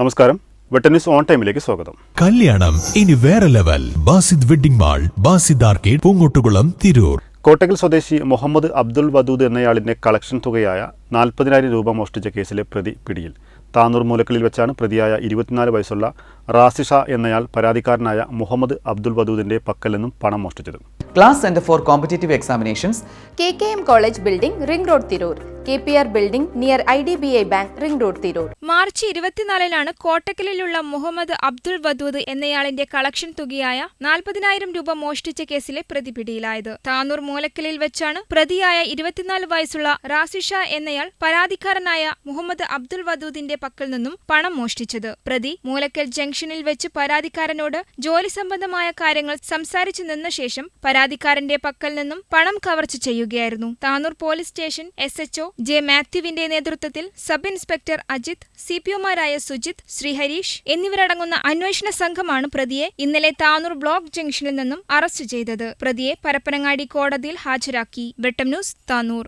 നമസ്കാരം. വെട്ടന്യൂസ് ഓൺ ടൈമിലേക്ക് സ്വാഗതം. കല്യാണം. ഇനി വേറെ level. Basid wedding mall Basid arcade Poongottukulam Tirur. Kottakkal സ്വദേശി മുഹമ്മദ് അബ്ദുൾ വദൂദ് എന്നയാളിന്റെ കളക്ഷൻ തുകയായ നാൽപ്പതിനായിരം രൂപ മോഷ്ടിച്ച കേസിലെ പ്രതി പിടിയിൽ. താനൂർ മൂലക്കലിൽ വെച്ചാണ് പ്രതിയായ ഇരുപത്തിനാല് വയസ്സുള്ള റാസിഷ എന്നയാൾ പരാതിക്കാരനായ മുഹമ്മദ് അബ്ദുൽ വദൂദിന്റെ പക്കൽ നിന്നും പണം മോഷ്ടിച്ചത്. Class centre for competitive examinations K K M college building ring road Tirur K P R building near I D B I bank ring road Tirur March ഇരുപത്തിനാലിനാണ് കോട്ടക്കലിലുള്ള മുഹമ്മദ് അബ്ദുൾ വദൂദ് എന്നയാളിന്റെ കളക്ഷൻ തുകയായ നാൽപ്പതിനായിരം രൂപ മോഷ്ടിച്ച കേസിലെ പ്രതി പിടിയിലായത്. താനൂർ മൂലക്കലിൽ വെച്ചാണ് പ്രതിയായ ഇരുപത്തിനാല് വയസ്സുള്ള റാസിഷ എന്നയാൾ പരാതിക്കാരനായ മുഹമ്മദ് അബ്ദുൾ വദൂദിന്റെ പക്കൽ നിന്നും പണം മോഷ്ടിച്ചത്. പ്രതി മൂലക്കൽ ജംഗ്ഷനിൽ വെച്ച് പരാതിക്കാരനോട് ജോലി സംബന്ധമായ കാര്യങ്ങൾ സംസാരിച്ചു നിന്ന ശേഷം പരാതിക്കാരന്റെ പക്കൽ നിന്നും പണം കവർച്ച ചെയ്യുകയായിരുന്നു. Tanur police station S HO J മാത്യുവിന്റെ നേതൃത്വത്തിൽ sub inspector Ajith C P ഒമാരായ Sujith Sreeharish എന്നിവരടങ്ങുന്ന അന്വേഷണ സംഘമാണ് പ്രതിയെ ഇന്നലെ താനൂർ ബ്ലോക്ക് ജംഗ്ഷനിൽ നിന്നും അറസ്റ്റ് ചെയ്തത്. പ്രതിയെ പരപ്പനങ്ങാടി കോടതിയിൽ ഹാജരാക്കി. വെട്ടം ന്യൂസ് താനൂർ.